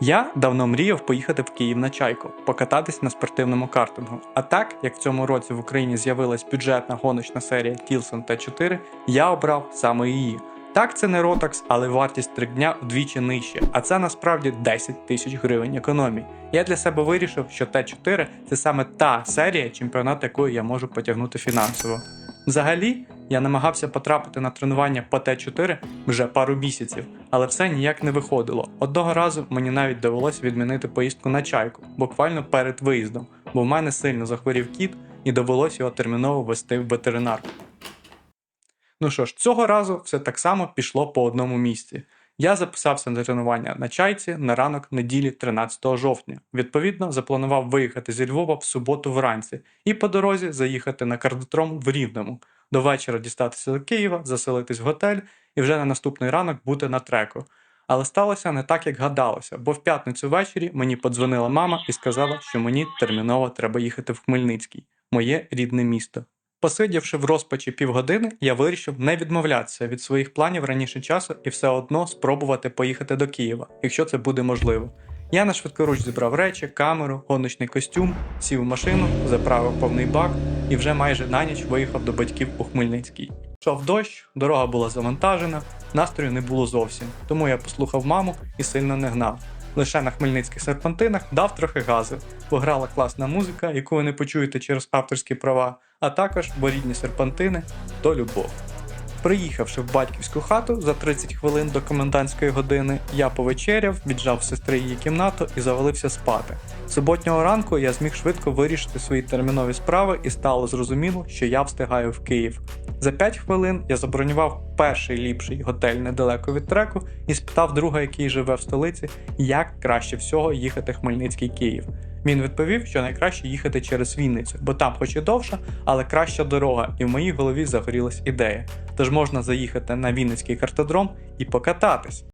Я давно мріяв поїхати в Київ на чайку, покататись на спортивному картингу. А так як в цьому році в Україні з'явилась бюджетна гоночна серія Тілсон Т4, я обрав саме її. Так, це не Rotax, але вартість три дня вдвічі нижче, а це насправді 10 тисяч гривень економії. Я для себе вирішив, що Т4 це саме та серія, чемпіонат якої я можу потягнути фінансово. Взагалі, я намагався потрапити на тренування по Т4 вже пару місяців, але все ніяк не виходило. Одного разу мені навіть довелося відмінити поїздку на чайку, буквально перед виїздом, бо в мене сильно захворів кіт і довелося його терміново вести в ветеринарку. Ну що ж, цього разу все так само пішло по одному місці. Я записався на тренування на чайці на ранок неділі 13 жовтня. Відповідно, запланував виїхати зі Львова в суботу вранці і по дорозі заїхати на кардитром в Рівному. До вечора дістатися до Києва, заселитись в готель і вже на наступний ранок бути на треку. Але сталося не так, як гадалося, бо в п'ятницю ввечері мені подзвонила мама і сказала, що мені терміново треба їхати в Хмельницький, моє рідне місто. Посидівши в розпачі півгодини, я вирішив не відмовлятися від своїх планів раніше часу і все одно спробувати поїхати до Києва, якщо це буде можливо. Я на швидкоруч зібрав речі, камеру, гоночний костюм, сів в машину, заправив повний бак і вже майже на ніч виїхав до батьків у Хмельницький. Йшов дощ, дорога була завантажена, настрою не було зовсім, тому я послухав маму і сильно не гнав. Лише на хмельницьких серпантинах дав трохи газу, бо грала класна музика, яку ви не почуєте через авторські права, а також бо рідні серпантини то любов. Приїхавши в батьківську хату за 30 хвилин до комендантської години, я повечеряв, віджав сестри її кімнату і завалився спати. Суботнього ранку я зміг швидко вирішити свої термінові справи і стало зрозуміло, що я встигаю в Київ. За 5 хвилин я забронював перший ліпший готель недалеко від треку і спитав друга, який живе в столиці, як краще всього їхати Хмельницький Київ. Він відповів, що найкраще їхати через Вінницю, бо там хоч і довша, але краща дорога, і в моїй голові загорілась ідея. Тож можна заїхати на Вінницький картодром і покататись.